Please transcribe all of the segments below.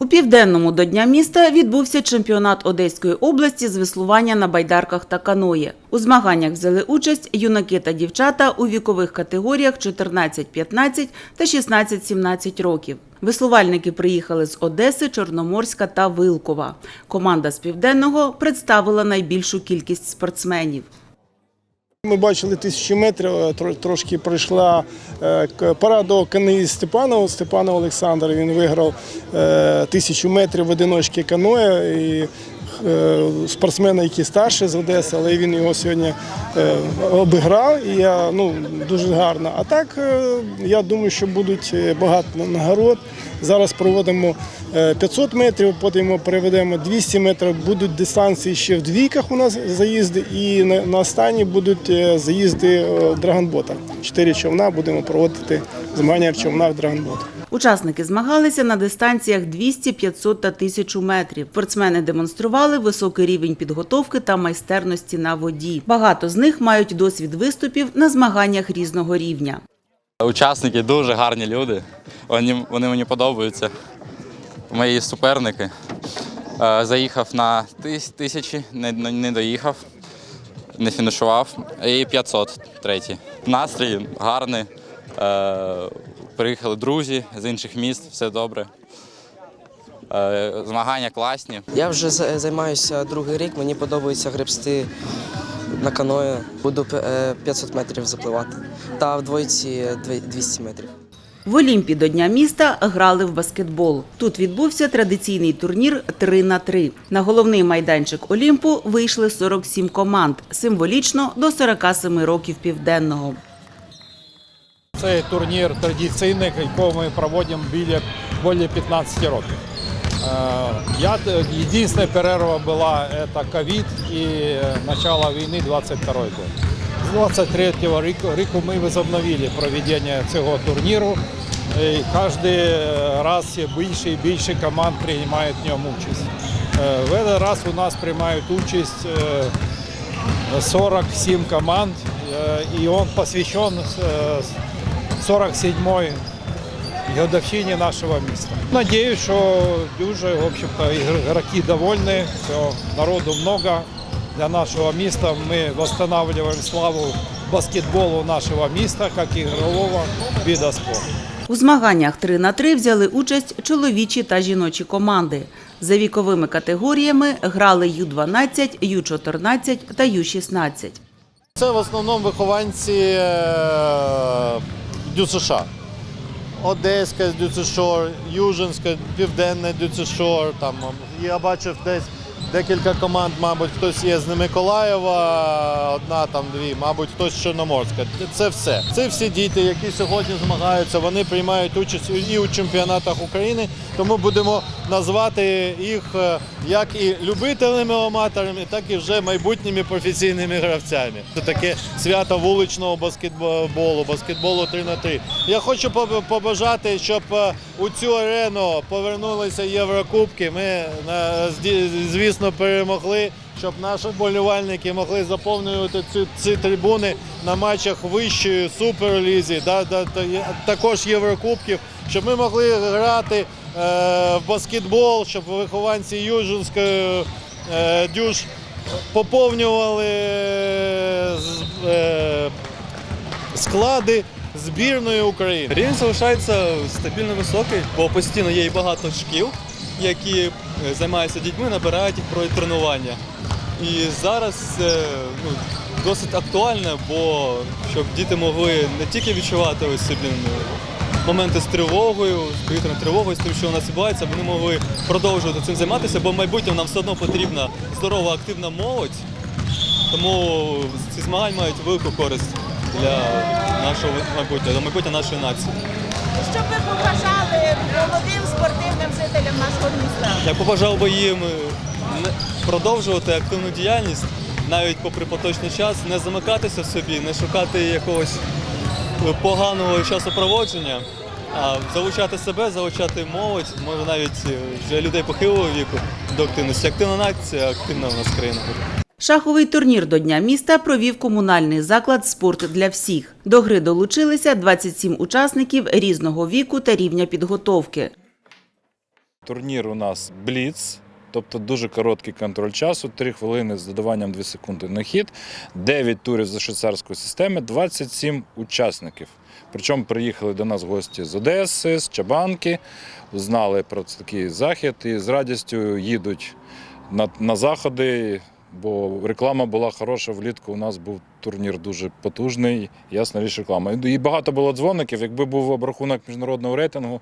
У південному до Дня міста відбувся чемпіонат Одеської області з веслування на байдарках та каної. У змаганнях взяли участь юнаки та дівчата у вікових категоріях 14-15 та 16-17 років. Веслувальники приїхали з Одеси, Чорноморська та Вилкова. Команда з південного представила найбільшу кількість спортсменів. Ми бачили тисячу метрів, е, трошки пройшла е, пора до каної Степанова. Степанов Олександр він виграв е, тисячу метрів в одиночці каноє. Е, спортсмени, які старші з Одеси, але він його сьогодні е, обіграв. І я ну дуже гарно. А так е, я думаю, що будуть багато нагород. Зараз проводимо е, 500 метрів, потім переведемо 200 метрів. Будуть дистанції ще в двійках у нас заїзди, і на, останні будуть заїзди драгонбота. Чотири човна будемо проводити змагання в човнах драгонбота. Учасники змагалися на дистанціях 200, 500 та 1000 метрів. Спортсмени демонстрували високий рівень підготовки та майстерності на воді. Багато з них мають досвід виступів на змаганнях різного рівня. Учасники дуже гарні люди. Вони, вони мені подобаються. Мої суперники. Е, Заїхав на тисячі, не, не не доїхав, не фінішував. І 500 третій. Настрій гарний. Е, Приїхали друзі з інших міст, все добре. Е, Змагання класні. Я вже займаюся другий рік, мені подобається гребсти на каної. Буду е, 500 метрів запливати. Та в двойці дві- 200 метрів. В Олімпі до Дня міста грали в баскетбол. Тут відбувся традиційний турнір 3 на 3 На головний майданчик Олімпу вийшли 47 команд, символічно до 47 років південного. Цей турнір традиційний, який ми проводимо біля більше 15 років. Е, Я, єдина перерва була це ковід і почало війни 22 год. З 23 року, ми возобновили проведення цього турніру. І кожен раз більше і більше команд приймають в ньому участь. Е, В цей раз у нас приймають участь е, 47 команд, и он посвящен э, 47-й годовщине нашего места. Надеюсь, что дуже, в общем-то, игроки довольны, все, народу много. Для нашего места мы восстанавливаем славу баскетболу нашего места, как игрового вида спорта. У змаганнях 3 на 3 взяли участь чоловічі та жіночі команди. За віковими категоріями грали Ю-12, Ю-14 та Ю-16. Це в основному вихованці е, ДЮСШ. Одеська ДЮСШ, Южинська, Південна ДЮСШ. Там я бачив десь декілька команд, мабуть, хтось є з Миколаєва, одна там дві, мабуть, хтось з Чорноморська. Це все. Це всі діти, які сьогодні змагаються. Вони приймають участь і у чемпіонатах України. Тому будемо назвати їх е, як і любителями аматорами, так і вже майбутніми професійними гравцями. Це таке свято вуличного баскетболу, баскетболу 3 на 3 Я хочу побажати, щоб е, у цю арену повернулися Єврокубки. Ми, зді- звісно, перемогли, щоб наші болівальники могли заповнювати ці, ці трибуни на матчах вищої суперлізі, да, да, та також Єврокубків, щоб ми могли грати е, в баскетбол, щоб вихованці Южинської е, дюж поповнювали е, склади збірної України. Рівень залишається стабільно високий, бо постійно є і багато шкіл, які е, займаються дітьми, набирають їх про тренування. І зараз ну, досить актуально, бо щоб діти могли не тільки відчувати ось ну, моменти з тривогою, з повітряною тривогою, з тим, що у нас відбувається, вони могли продовжувати цим займатися, бо в майбутньому нам все одно потрібна здорова, активна молодь. Тому ці змагання мають велику користь для нашого майбутнього, для майбутнього нашої нації. Що б ви побажали молодим спортивним жителям нашого міста? Я побажав би їм е, продовжувати активну діяльність, навіть попри поточний час, не замикатися в собі, не шукати якогось е, поганого часопроводження, а залучати себе, залучати молодь, може навіть вже людей похилого віку до активності. Активна нація, активна в нас країна буде. Шаховий турнір до Дня міста провів комунальний заклад Спорт для всіх. До гри долучилися 27 учасників різного віку та рівня підготовки. Турнір у нас Бліц, тобто дуже короткий контроль часу, 3 хвилини з додаванням 2 секунди на хід, 9 турів за швейцарської системи, 27 учасників. Причому приїхали до нас гості з Одеси, з Чабанки, узнали про такий захід і з радістю їдуть на, на заходи, бо реклама була хороша влітку. У нас був турнір дуже потужний, ясна річ реклама. І багато було дзвоників. Якби був обрахунок міжнародного рейтингу,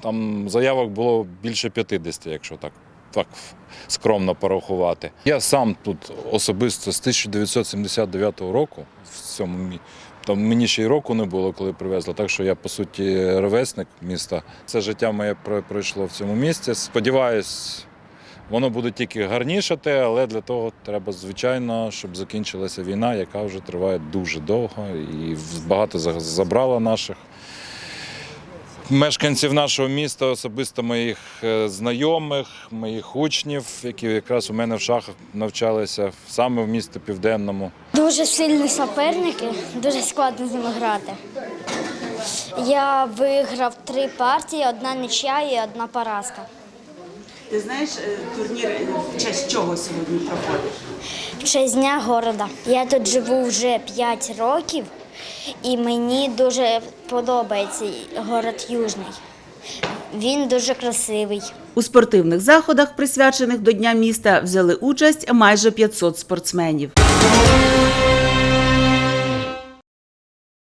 там заявок було більше 50, якщо так. Так скромно порахувати. Я сам тут особисто з 1979 року в цьому там мені ще й року не було, коли привезли. Так що я по суті ровесник міста. Це життя моє пройшло в цьому місті. Сподіваюсь, воно буде тільки гарнішати, але для того треба, звичайно, щоб закінчилася війна, яка вже триває дуже довго і багато забрала наших. Мешканців нашого міста, особисто моїх е, знайомих, моїх учнів, які якраз у мене в шахах навчалися саме в місті Південному. Дуже сильні суперники, дуже складно з ними грати. Я виграв три партії, одна нічия і одна поразка. Ти знаєш, е, турнір е, в честь чого сьогодні проходить? В честь дня города. Я тут живу вже 5 років, і мені дуже подобається город Южний. Він дуже красивий. У спортивних заходах, присвячених до Дня міста, взяли участь майже 500 спортсменів.